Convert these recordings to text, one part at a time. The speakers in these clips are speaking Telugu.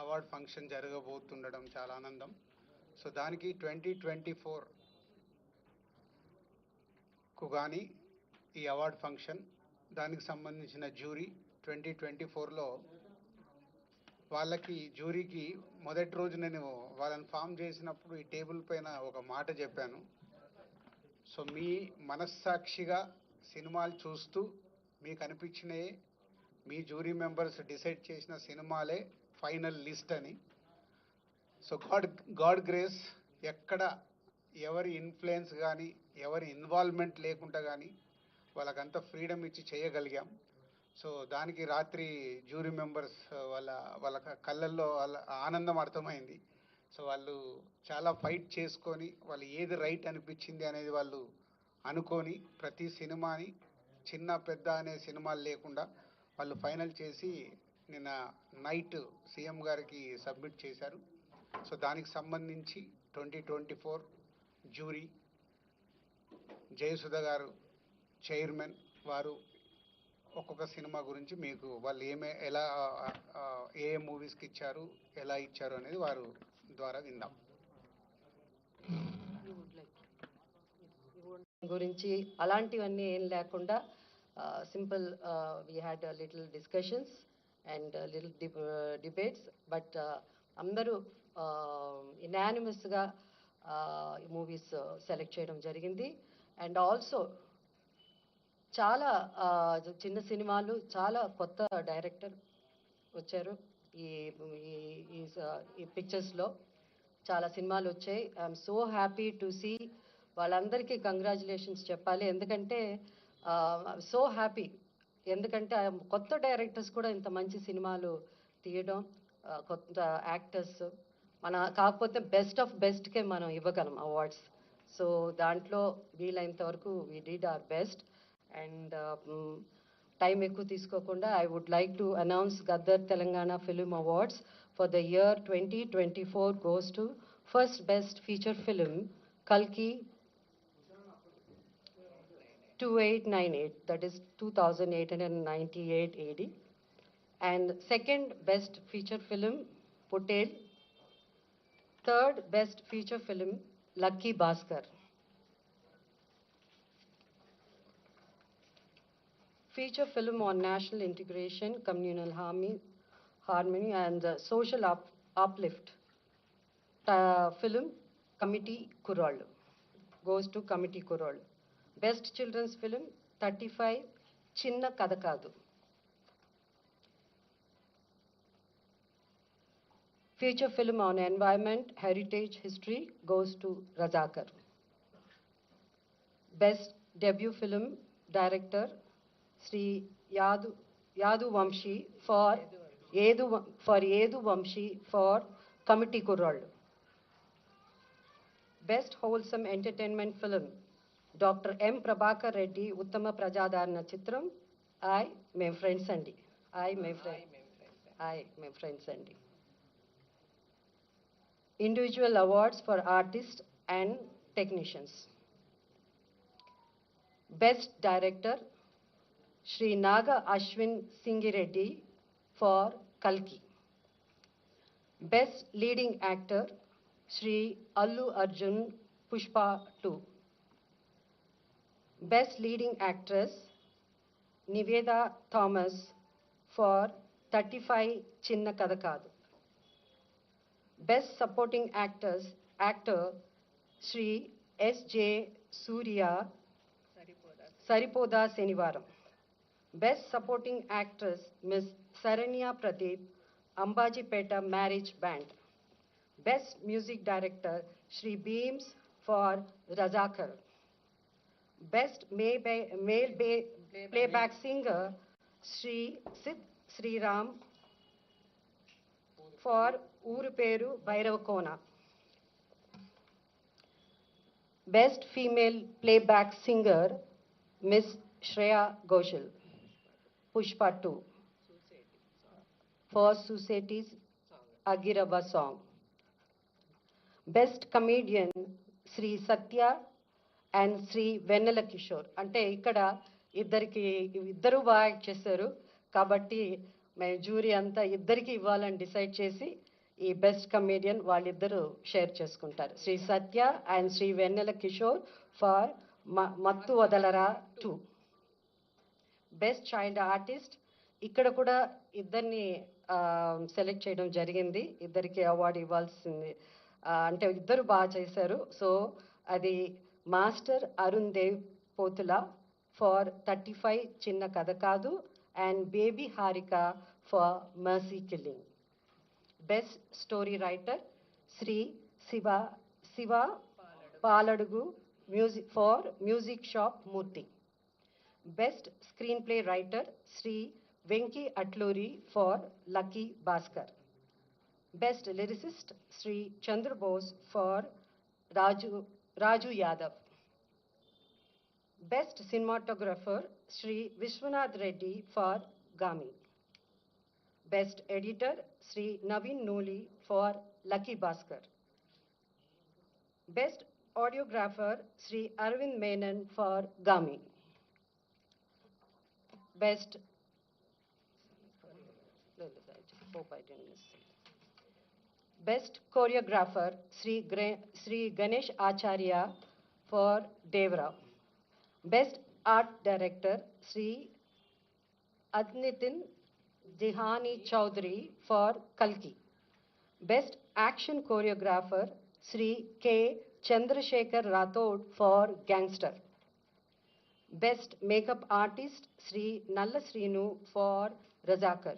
అవార్డ్ ఫంక్షన్ జరగబోతుండడం చాలా ఆనందం. సో దానికి ట్వంటీ ట్వంటీ ఫోర్కు కానీ ఈ అవార్డ్ ఫంక్షన్ దానికి సంబంధించిన జ్యూరీ ట్వంటీ ట్వంటీ ఫోర్లో వాళ్ళకి జ్యూరీకి మొదటి రోజు నేను వాళ్ళని ఫామ్ చేసినప్పుడు ఈ టేబుల్ పైన ఒక మాట చెప్పాను. సో మీ మనస్సాక్షిగా సినిమాలు చూస్తూ మీకు అనిపించినవి మీ జ్యూరీ మెంబర్స్ డిసైడ్ చేసిన సినిమాలే ఫైనల్ లిస్ట్ అని. సో గాడ్ గాడ్ గ్రేస్ ఎక్కడ ఎవరి ఇన్ఫ్లుయెన్స్ కానీ ఎవరి ఇన్వాల్వ్మెంట్ లేకుండా కానీ వాళ్ళకంతా ఫ్రీడమ్ ఇచ్చి చేయగలిగాం. సో దానికి రాత్రి జ్యూరీ మెంబర్స్ వాళ్ళ వాళ్ళ కళ్ళల్లో వాళ్ళ ఆనందం అర్థమైంది. సో వాళ్ళు చాలా ఫైట్ చేసుకొని వాళ్ళు ఏది రైట్ అనిపించింది అనేది వాళ్ళు అనుకొని ప్రతి సినిమాని చిన్న పెద్ద అనే సినిమాలు లేకుండా వాళ్ళు ఫైనల్ చేసి నిన్న నైట్ సీఎం గారికి సబ్మిట్ చేశారు. సో దానికి సంబంధించి twenty twenty four jury Jayasudha గారు చైర్మన్ వారు ఒక్కొక్క సినిమా గురించి మీకు వాళ్ళు ఏమే ఎలా ఏ మూవీస్కి ఇచ్చారు ఎలా ఇచ్చారు అనేది వారు ద్వారా విందాం. గురించి అలాంటివన్నీ ఏం లేకుండా simple we had little discussions and little debates but అందరూ ఇనానిమస్గా మూవీస్ సెలెక్ట్ చేయడం జరిగింది. అండ్ ఆల్సో చాలా చిన్న సినిమాలు చాలా కొత్త డైరెక్టర్ వచ్చారు. ఈ ఈ- ఈ ఈ పిక్చర్స్లో చాలా సినిమాలు వచ్చాయి. I'm so happy to see వాళ్ళందరికీ కంగ్రాచులేషన్స్ చెప్పాలి. ఎందుకంటే సో హ్యాపీ ఎందుకంటే ఆ కొత్త డైరెక్టర్స్ కూడా ఇంత మంచి సినిమాలు తీయడం కొత్త యాక్టర్స్ మన కాకపోతే బెస్ట్ ఆఫ్ బెస్ట్కే మనం ఇవ్వగలం అవార్డ్స్. సో దాంట్లో వీలైనంత వరకు we did our best. And time ఎక్కువ తీసుకోకుండా I would like to announce Gaddar Telangana film awards for the year twenty twenty four goes to first best feature film కల్కి 2898, that is 2898 AD. And second best feature film, Potel. Third best feature film, Lucky Bhaskar. Feature film on national integration, communal harmony, harmony and uh, social up, uplift. Uh, film, Committee Kurol, goes to Committee Kurol. Best children's film thirty five Chinna Katha Kaadu. Future film on environment heritage history goes to Razakar. Best debut film director Shri Yadu Yadu Vamshi for Yadu for Yadu Vamshi for committee Kurrollu. Best wholesome entertainment film doctor M Prabhakar Reddy ఉత్తమ ప్రజాదరణ చిత్రం ఐ మేము ఫ్రెండ్స్ అండి ఐ మే ఫ్రెండ్ ఐ మేము ఫ్రెండ్స్ అండి individual awards for artist and technicians best director Shri Nag Ashwin Singireddy for కల్కి best leading actor Shri Allu Arjun Pushpa two Best Leading Actress, Niveda Thomas for 35 Chinna Kadakadu. Best Supporting Actors, Actor Sri S.J. Surya Saripoda Senivaram. Best Supporting Actress, Miss Saranya Pradeep, Ambajipeta Marriage Band. Best Music Director, Sri Beams for Razakar. Best Male Playback, playback Singer, Sri Sid Sriram for Uruperu Bhairavakona. Best Female Playback Singer, Miss Shreya Ghoshal, Pushpa 2, for Suseti's Agirava song. Best Comedian, Sri Satya and Shri Vennela Kishore అంటే ఇక్కడ ఇద్దరికి ఇద్దరు బాగా యాక్ట్ చేశారు. కాబట్టి మేము జ్యూరీ అంతా ఇద్దరికి ఇవ్వాలని డిసైడ్ చేసి ఈ బెస్ట్ కమేడియన్ వాళ్ళిద్దరూ షేర్ చేసుకుంటారు. Shri Satya and Shri Vennela Kishore for Mathu Vadalara two. Best child artist. ఇక్కడ కూడా ఇద్దరిని సెలెక్ట్ చేయడం జరిగింది. ఇద్దరికి అవార్డు ఇవ్వాల్సింది అంటే ఇద్దరు బాగా చేశారు. సో అది master Arun Dev Pothula for thirty five Chinna Katha Kaadu and baby Harika for mercy killing. Best story writer Shri Shiva Shiva Paladugu music for music shop Murthy. Best screenplay writer Shri Venky Atluri for lucky Bhaskar. Best lyricist Shri Chandrabose for Raju Raju Yadav best cinematographer Shri Vishwanath Reddy for Gaami best editor Shri Naveen Nooli for lucky Bhaskar best audiographer Shri Arvind Menon for Gaami best Best Choreographer Sri, Gre Sri Ganesh Acharya for Devrao. Best Art Director Sri Adnitin Dihani Chowdhury for Kalki. Best Action Choreographer Sri K. Chandrasekhar Rathod for Gangster. Best Makeup Artist Sri Nalla Srinu for Razakar.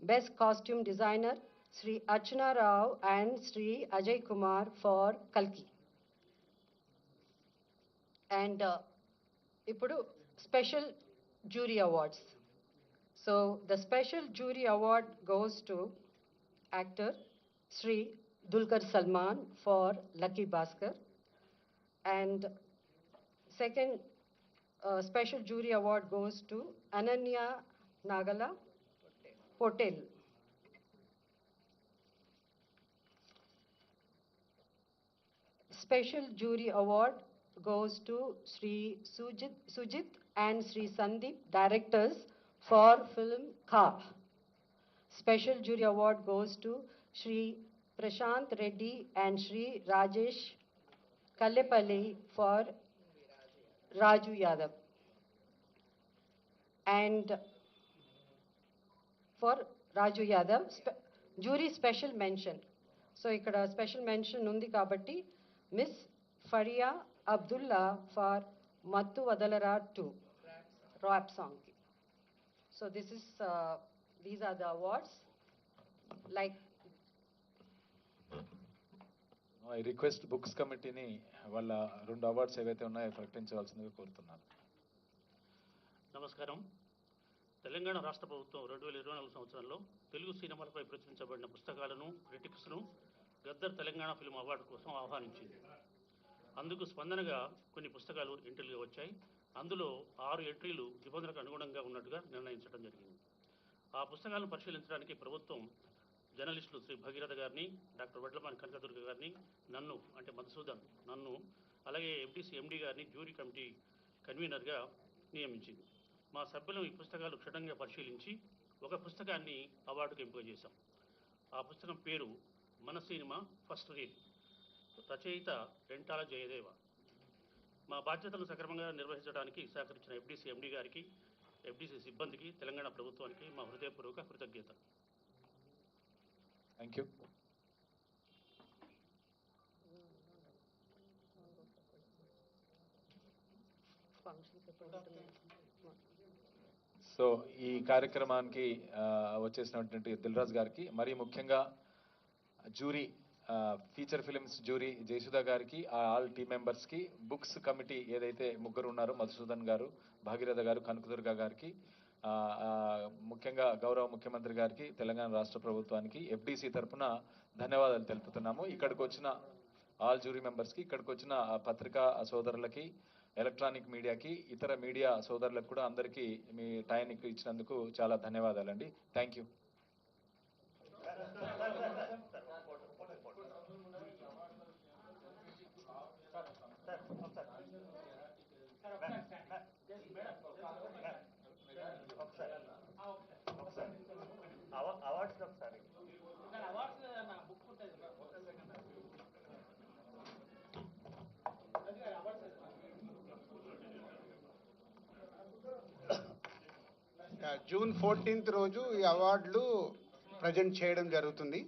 Best Costume Designer designer Shri Archana Rao and Shri Ajay Kumar for కల్కి అండ్ ఇప్పుడు special jury awards so the special jury award goes to actor Shri Dulquer Salmaan for lucky Bhaskar and second uh, special jury award goes to Ananya Nagala Special jury award goes to Sri Sujit, Sujit and Sri Sandeep, directors for film Ka. Special jury award goes to Sri Prashant Reddy and Sri Rajesh Kallepalli for Raju Yadav. And for Raju Yadav, spe- jury special mention. So ఇక్కడ స్పెషల్ మెన్షన్ ఉంది కాబట్టి miss Faria Abdullah for Mathu Vadalara two rap సాంగ్కి. So this is these are the awards like I request books కమిటీని వాళ్ళ రెండు అవార్డ్స్ ఏవైతే ఉన్నాయో ప్రకటించవలసిందిగా కోరుతున్నాను. నమస్కారం. తెలంగాణ రాష్ట్ర ప్రభుత్వం రెండు వేల ఇరవై నాలుగు సంవత్సరంలో తెలుగు సినిమాలపై ప్రచురించబడిన పుస్తకాలను క్రిటిక్స్ను గద్దర్ తెలంగాణ ఫిల్మ్ అవార్డు కోసం ఆహ్వానించింది. అందుకు స్పందనగా కొన్ని పుస్తకాలు ఎంట్రీలుగా వచ్చాయి. అందులో ఆరు ఎంట్రీలు నిబంధనలకు అనుగుణంగా ఉన్నట్టుగా నిర్ణయించడం జరిగింది. ఆ పుస్తకాలను పరిశీలించడానికి ప్రభుత్వం జర్నలిస్టులు శ్రీ భగీరథ గారిని డాక్టర్ వడ్లమాని కనకదుర్గ గారిని నన్ను అంటే మధుసూదన్ నన్ను అలాగే ఎంటీసీ ఎండీ గారిని జ్యూరీ కమిటీ కన్వీనర్గా నియమించింది. మా సభ్యులు ఈ పుస్తకాలు క్షుణ్ణంగా పరిశీలించి ఒక పుస్తకాన్ని అవార్డుకు ఎంపిక చేశాం. ఆ పుస్తకం పేరు మన సినిమా ఫస్ట్ రీడ్ రచయిత రెంటాల జయదేవ. మా బాధ్యతలను సక్రమంగా నిర్వహించడానికి సహకరించిన ఎఫ్డీసీ ఎండి గారికి ఎఫ్డీసీ సిబ్బందికి తెలంగాణ ప్రభుత్వానికి మా హృదయపూర్వక కృతజ్ఞత. థ్యాంక్ యూ సో ఈ కార్యక్రమానికి వచ్చేసినటువంటి దిల్రాజ్ గారికి మరి ముఖ్యంగా jury feature films jury Jayasudha గారికి ఆ ఆల్ టీమ్ మెంబర్స్కి బుక్స్ కమిటీ ఏదైతే ముగ్గురు ఉన్నారో మధుసూదన్ గారు భాగీరథ గారు కనకదుర్గ గారికి ముఖ్యంగా గౌరవ ముఖ్యమంత్రి గారికి తెలంగాణ రాష్ట్ర ప్రభుత్వానికి ఎఫ్డీసీ తరపున ధన్యవాదాలు తెలుపుతున్నాము. ఇక్కడికి వచ్చిన ఆల్ జ్యూరీ మెంబర్స్కి ఇక్కడికి వచ్చిన పత్రికా సోదరులకి ఎలక్ట్రానిక్ మీడియాకి ఇతర మీడియా సోదరులకు కూడా అందరికీ మీ టైంకి ఇచ్చినందుకు చాలా ధన్యవాదాలండి. థ్యాంక్ యూ జూన్ ఫోర్టీన్త్ రోజు ఈ అవార్డులు ప్రజెంట్ చేయడం జరుగుతుంది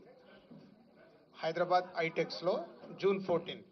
Hyderabad ఐటెక్స్లో June fourteenth.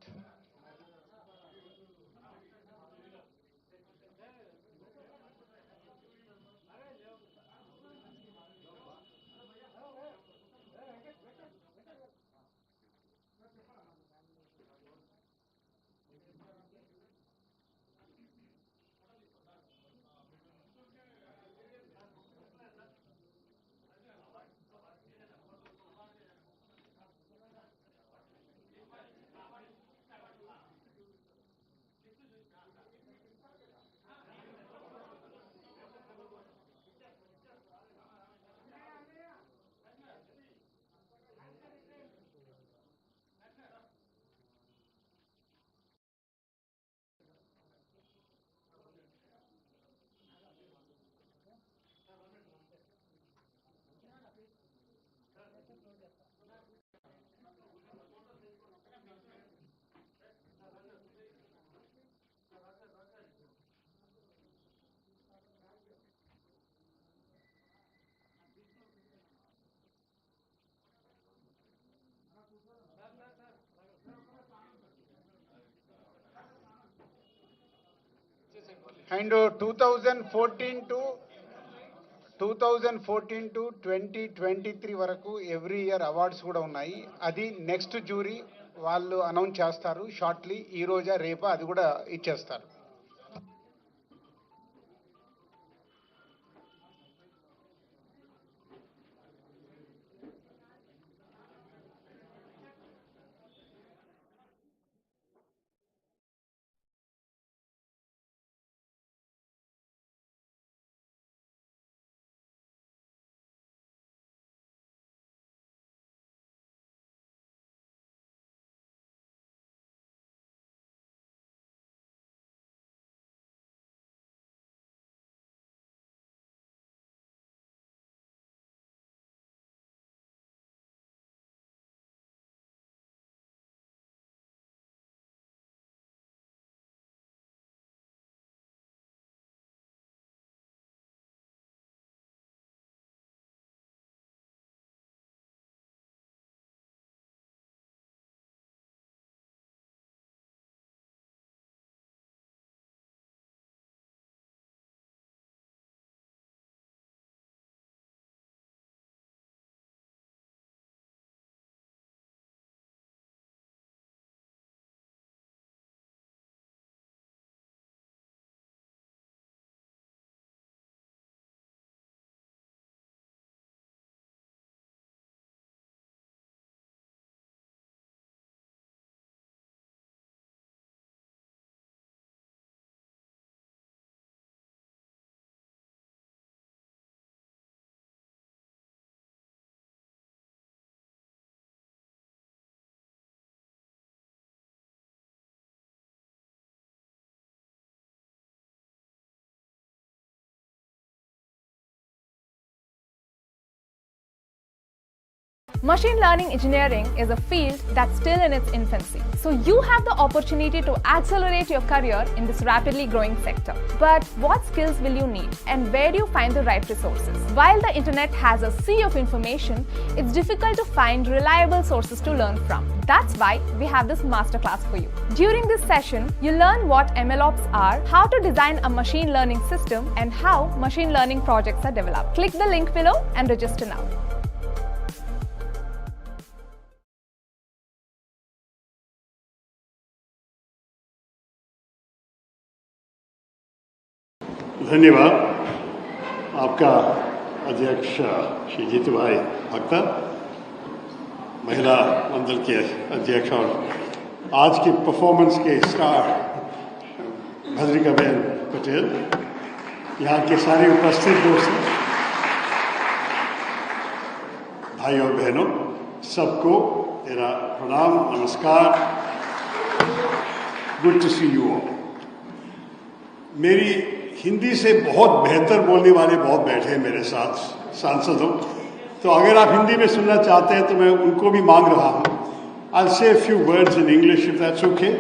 And two thousand fourteen to two thousand fourteen to twenty twenty three వరకు ఎవ్రీ ఇయర్ అవార్డ్స్ కూడా ఉన్నాయి. అది నెక్స్ట్ జ్యూరీ వాళ్ళు అనౌన్స్ చేస్తారు. షార్ట్లీ ఈ రోజా రేపా అది కూడా ఇచ్చేస్తారు. Machine learning engineering is a field that's still in its infancy. So you have the opportunity to accelerate your career in this rapidly growing sector. But what skills will you need and where do you find the right resources? While the internet has a sea of information, it's difficult to find reliable sources to learn from. That's why we have this masterclass for you. During this session, you learn what MLOps are, how to design a machine learning system, and how machine learning projects are developed. Click the link below and register now. धन्यवाद। आपका अध्यक्ष श्री जीतू भाई भक्ता, महिला मंडल के अध्यक्ष और आज की परफॉर्मेंस के स्टार भद्रिका बेन पटेल। यहाँ के सारे उपस्थित दोस्त भाई और बहनों, सबको मेरा प्रणाम, नमस्कार। गुड टू सी यू मेरी हिंदी से बहुत बेहतर बोलने वाले बहुत बैठे हैं मेरे साथ, सांसदों तो अगर आप हिंदी में सुनना चाहते हैं तो मैं उनको भी मांग रहा हूँ I say few words in English English, if that's okay.